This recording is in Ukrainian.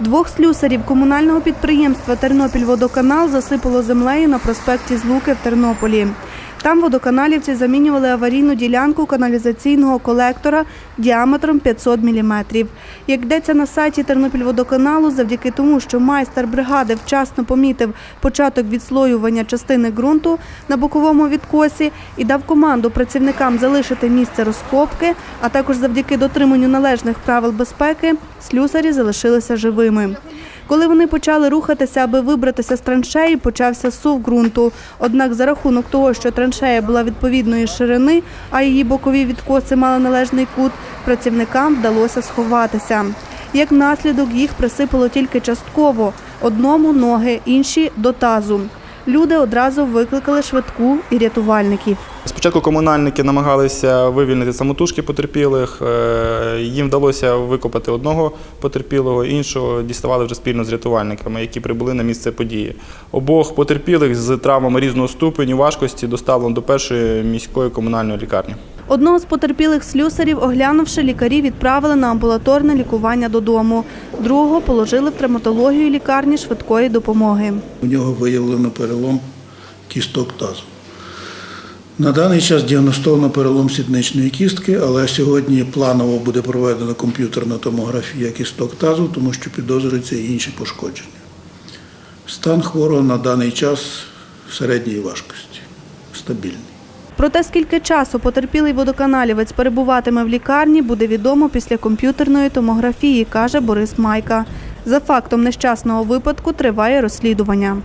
Двох слюсарів комунального підприємства Тернопільводоканал засипало землею на проспекті Злуки в Тернополі. Там водоканалівці замінювали аварійну ділянку каналізаційного колектора діаметром 500 мм. Як йдеться на сайті Тернопільводоканалу, завдяки тому, що майстер бригади вчасно помітив початок відслоювання частини ґрунту на боковому відкосі і дав команду працівникам залишити місце розкопки, а також завдяки дотриманню належних правил безпеки, слюсарі залишилися живими. Коли вони почали рухатися, аби вибратися з траншеї, почався сув ґрунту. Однак за рахунок того, що траншея була відповідної ширини, а її бокові відкоси мали належний кут, працівникам вдалося сховатися. Як наслідок їх присипало тільки частково одному ноги, інші до тазу. Люди одразу викликали швидку і рятувальників. Спочатку комунальники намагалися вивільнити самотужки потерпілих. Е, Їм вдалося викопати одного потерпілого, іншого діставали вже спільно з рятувальниками, які прибули на місце події. Обох потерпілих з травмами різного ступеню важкості доставлено до першої міської комунальної лікарні. Одного з потерпілих слюсарів, оглянувши, лікарі відправили на амбулаторне лікування додому. Другого положили в травматологію лікарні швидкої допомоги. У нього виявлено перелом кісток тазу. На даний час діагностовано перелом сідничної кістки, але сьогодні планово буде проведена комп'ютерна томографія кісток тазу, тому що підозрюються і інші пошкодження. Стан хворого на даний час середньої важкості, стабільний. Про те, скільки часу потерпілий водоканалівець перебуватиме в лікарні, буде відомо після комп'ютерної томографії, каже Борис Майка. За фактом нещасного випадку триває розслідування.